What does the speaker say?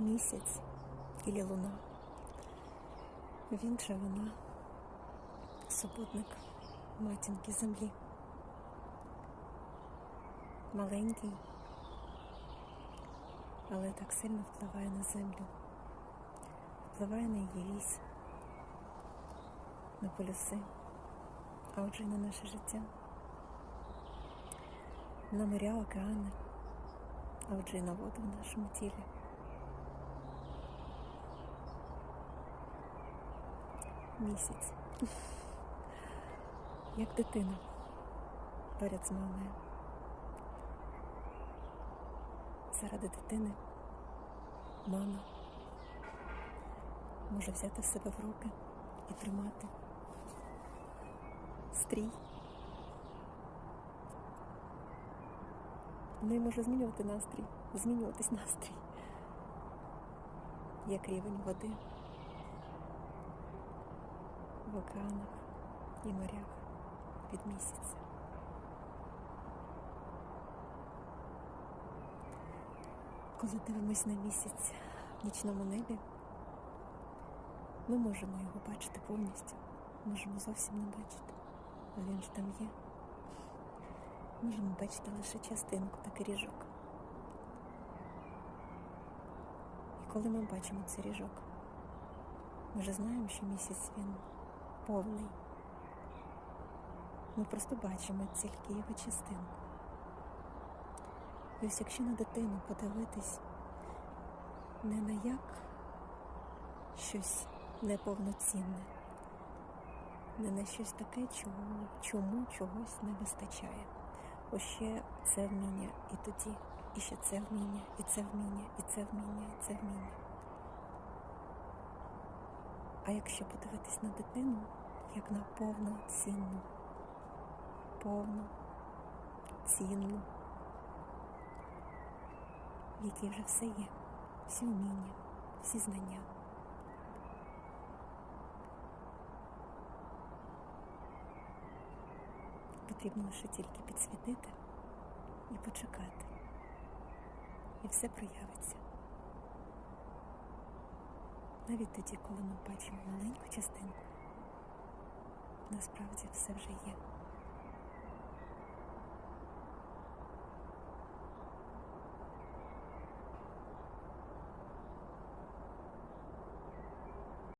місяць і луна. Він же вона, супутник матінки землі. Маленький, але так сильно впливає на землю, впливає на її вісь, на полюси, а отже й на наше життя, на моря, океани, а отже й на воду в нашому тілі. Місяць. Як дитина поряд з мамою. Заради дитини мама може взяти себе в руки і тримати стрій. В неї може змінювати настрій, змінюватись настрій, як рівень води в океанах і морях від місяця. Коли дивимось на місяць в нічному небі, ми можемо його бачити повністю, можемо зовсім не бачити, а він ж там є. Можемо бачити лише частинку, такий ріжок. І коли ми бачимо цей ріжок, ми вже знаємо, що місяць він повний. Ми просто бачимо тільки його частинку. І ось якщо на дитину подивитись не на як щось неповноцінне, не на щось таке, чому, чому чогось не вистачає. Ось ще це вміння і тоді, і ще це вміння, і це вміння, і це вміння, і це вміння. А якщо подивитись на дитину, як на повноцінну, повну, цінну, в якій вже все є, всі вміння, всі знання. Потрібно лише тільки підсвітити і почекати. І все проявиться. Навіть тоді, коли ми бачимо маленьку частинку, насправді все вже є.